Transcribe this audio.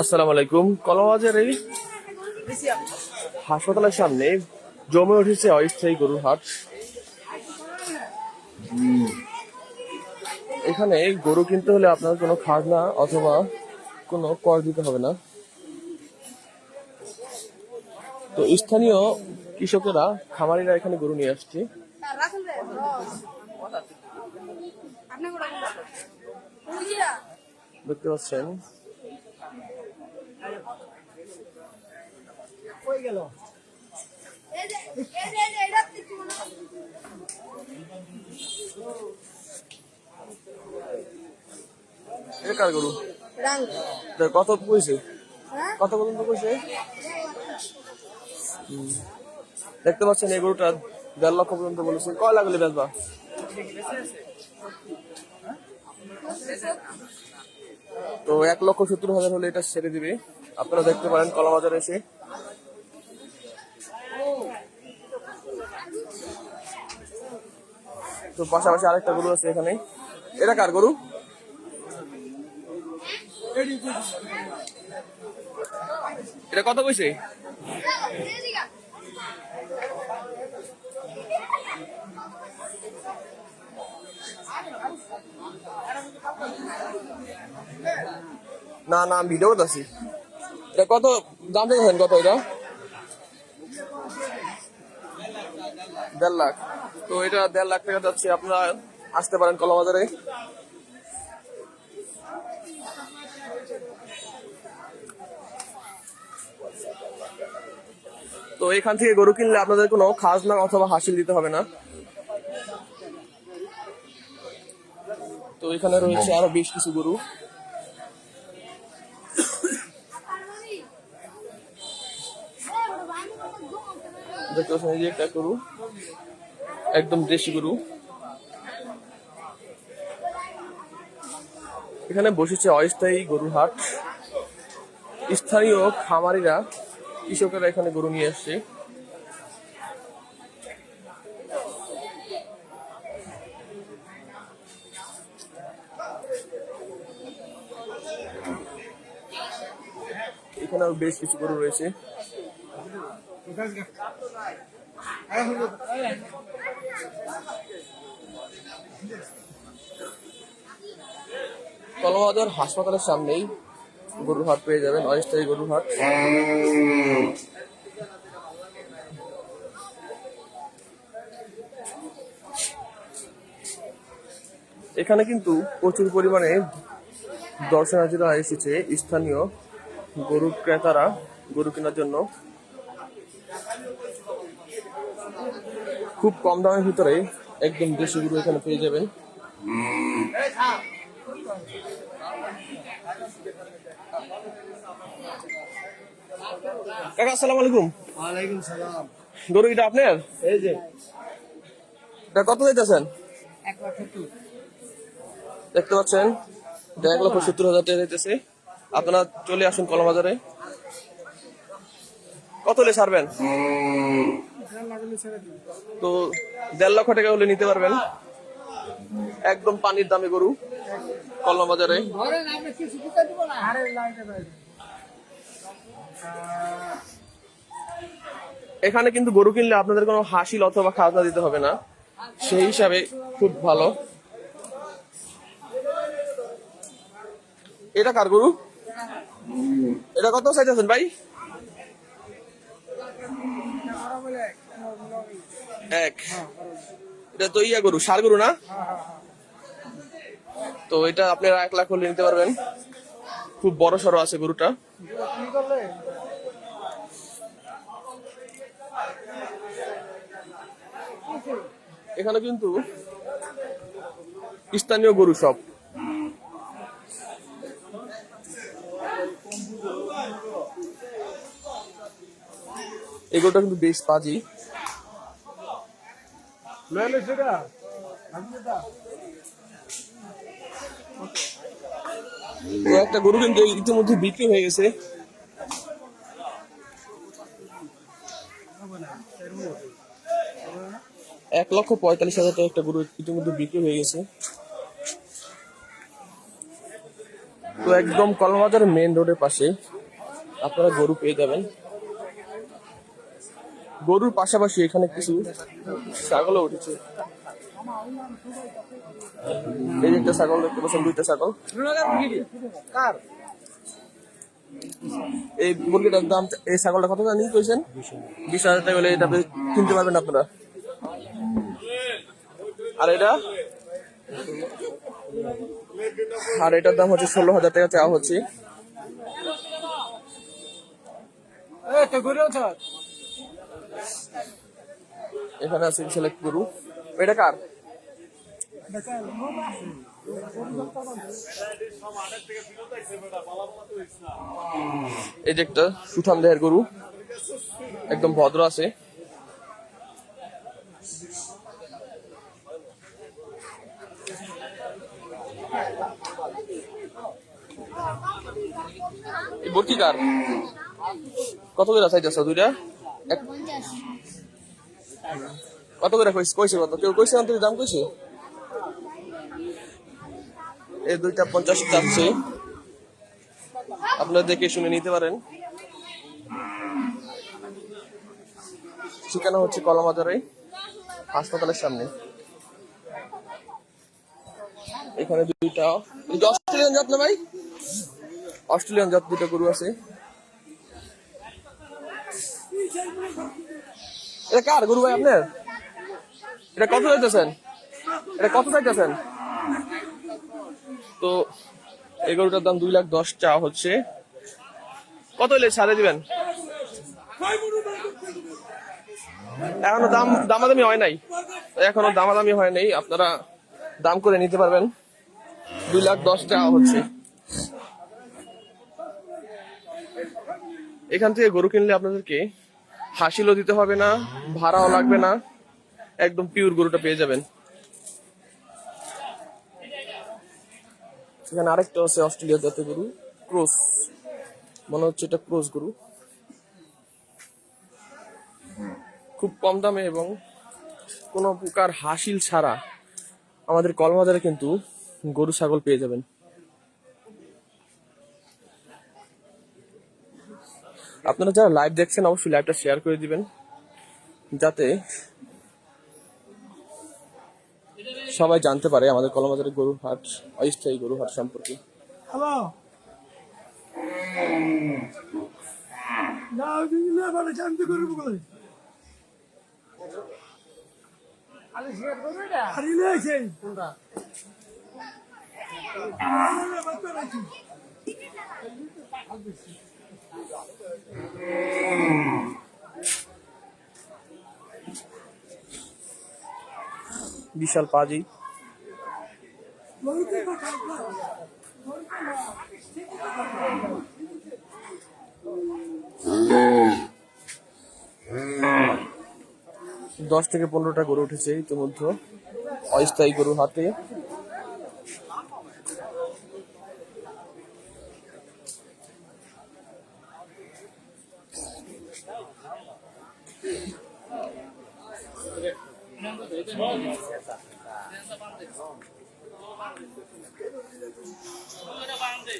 আসসালামু আলাইকুম। কলমবাজার এই হাসপাতালের সামনে জমে উঠেছে অস্থায়ী গরুর হাট। এখানে গরু কিনতে হলে আপনার কোনো খাজনা অথবা কোনো কর দিতে হবে না। তো স্থানীয় কৃষকেরা, খামারিরা এখানে গরু নিয়ে আসছে। দেখতে পাচ্ছেন এটা কার গরু? রাং কত কইছে? হ্যাঁ? কত পর্যন্ত কইছে? দেখতে পাচ্ছেন এই গরুটা দেড় লক্ষ পর্যন্ত বলেছে। কয় লাগলে বেচবা? তো এক লক্ষ সত্তর হাজার হলে এটা ছেড়ে দিবে। আপনারা দেখতে পারেন কলা বাজার এসে। তো পাশাপাশি আরেকটা গরু আছে এখানে। এটা কার গরু? এটা কত কইছে? না না, আমি ভিডিও করতেছি এটা কত, দাম দেখেন কত এটা? দেড় লাখ। তো এটা দেড় লাখ টাকা যাচ্ছে, আপনারা আসতে পারেন কলা বাজারে তো এখান থেকে গরু কিনলে আপনাদের কোনো খাজনা অথবা হাসিল দিতে হবে না। তো এখানে রয়েছে আরও বেশ কিছু গরু। পাচ্ছেন এই একটা গরু। একদম দেশি গরু। এখানে বসেছে অস্থায়ী গরুর হাট। স্থানীয় খামারিরা, কৃষকেরা এখানে গরু নিয়ে আসছে। এখানে আরও বেশ কিছু গরু রয়েছে। কলমাবাজার হাসপাতালের সামনেই গরুর হাট পেয়ে যাবেন, অস্থায়ী গরুর হাট এখানে কিন্তু প্রচুর পরিমাণে দর্শনার্থীরা এসেছে। স্থানীয় গরু ক্রেতারা গরু কেনার জন্য খুব কম দামের ভিতরে একদম দেশি গরু এখানে পেয়ে যাবেন। কাকা আসসালামু আলাইকুম। ওয়ালাইকুম সালাম। গরু এটা আপনার? এই যে। এটা কত দিতেছেন দেখতে পাচ্ছেন এটা এক লক্ষ সত্তর হাজার টাকা দিতেছে আপনারা চলে আসুন কলমবাজারে কত হলে ছাড়বেন? তো দেড় লক্ষ টাকা হলে নিতে পারবেন। একদম পানির দামে গরু কলমা বাজারে এখানে কিন্তু গরু কিনলে আপনাদের কোনো হাসিল অথবা খাজনা দিতে হবে না। সেই হিসাবে খুব ভালো। এটা কার গরু? এটা কত চাইতেছেন ভাই? এক। এটা তো ইয়া গরু, সার গরু না? তো এটা আপনারা এক লাখ হলে নিতে পারবেন। খুব বড় সড়ো আছে গরুটা। এখানে কিন্তু স্থানীয় গরু সব। এই গরুটা কিন্তু বেশ পাজি একটা গরু কিন্তু ইতিমধ্যে বিক্রি হয়ে গেছে। এক লক্ষ পঁয়তাল্লিশ হাজার টাকা একটা গরু ইতিমধ্যে বিক্রি হয়ে গেছে। তো একদম কলমাজার মেন রোডের পাশে আপনারা গরু পেয়ে যাবেন। গরুর পাশাপাশি এখানে কিছু ছাগলও উঠেছে। এই যে একটা ছাগল দেখতে পাচ্ছেন দুইটা ছাগল। এই মুরগিটার দাম এই ছাগলটা কত জানি কইছেন? বিশ হাজার টাকা হলে এটা আপনি কিনতে পারবেন আপনারা। আর এটা? আর এটার দাম হচ্ছে ষোলো হাজার টাকা চাওয়া হচ্ছে। এখানে আছে সিলেক্ট গরু এটা কার? এই যে একটা সুঠাম দেহের গরু। একদম ভদ্র আছে। বরকি কার? কত করে চাইতেছ দুইটা? কত করে কইছে কত? কেউ কইছে আন্তরিক দাম কইছে? এই দুইটা পঞ্চাশ যাচ্ছে আপনারা দেখে শুনে নিতে পারেন। ঠিকানা হচ্ছে কলামাজারে হাসপাতালের সামনে। এখানে দুইটা অস্ট্রেলিয়ান জাত না ভাই? অস্ট্রেলিয়ান জাত দুটো গরু আছে। এটা কার, গরু ভাই আপনার? এটা কত চাইতেছেন? এটা কত চাইতেছেন? তো এই গরুটার দাম দুই লাখ দশ চা হচ্ছে। কত হলে ছাড়ে দিবেন? এখনও দাম, দামাদামি হয় নাই। এখনও দামাদামি হয় নাই। আপনারা দাম করে নিতে পারবেন। দুই লাখ দশ টাকা হচ্ছে। এখান থেকে গরু কিনলে আপনাদেরকে হাসিলও দিতে হবে না, ভাড়াও লাগবে না, একদম পিওর গরুটা পেয়ে যাবেন। এখানে আরেকটা আছে অস্ট্রেলিয়া জাতীয় গরু, ক্রোস। মনে হচ্ছে এটা ক্রোস গরু। খুব কম দামে এবং কোনো প্রকার হাসিল ছাড়া আমাদের কলমাজারে কিন্তু গরু, ছাগল পেয়ে যাবেন। আপনারা যারা লাইভ দেখছেন অবশ্যই লাইভটা শেয়ার করে দিবেন যাতে সবাই জানতে পারে আমাদের কলমাজারের গরু হাট অস্থায়ী গরু হাট সম্পর্কে। হ্যালো না বিশাল পাজি। দশ থেকে পনেরোটা গরু উঠেছে ইতিমধ্যে। অস্থায়ী গরু হাতে। বাম দে